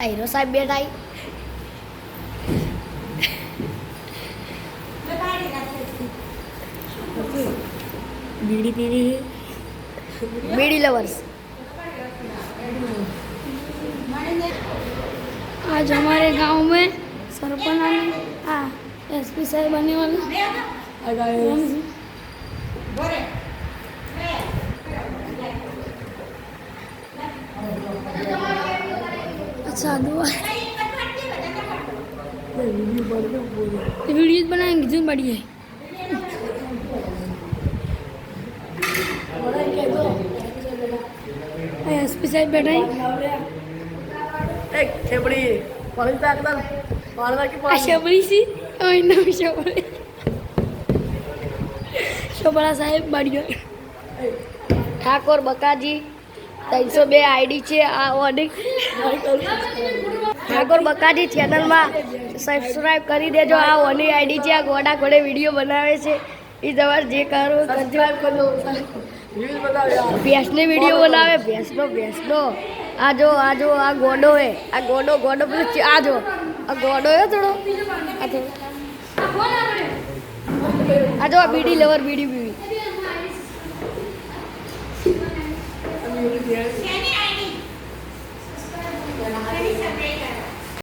Hero સાહેબ બેઠા ઈ. बीड़ी P रही है बीड़ी लवर्स आज हमारे गांव में सरपंच आने हाँ एसपी साहब आने वाले સાદું वीडियो बनाएंगे जिन बड़ी है एसपी साहब बैठा है एक छबड़ी पानी पैक दल पानी की पानी छबड़ी सी और इन्हें भी छबड़ी छबड़ा साहब बढ़िया ठाकुर बकाजी ત્રણસો બે આઈડી છે, આ ઓડિક ઠાકોર બકાજી ચેનલમાં સબસ્ક્રાઈબ કરી દેજો. આ ઓની આઈડી છે, આ ગોડા ઘોડે વીડિયો બનાવે છે. એ તમારે જે કરો ભેંસની વીડિયો બનાવે, ભેંસનો ભેંસનો. આ જો આ જો, આ ગોડો હે. આ ગોડો ગોડો પેલું આ જો. આ ગોડો હે થોડો. આ જો, આ બીડી લવર, બીડી બીડી Yes.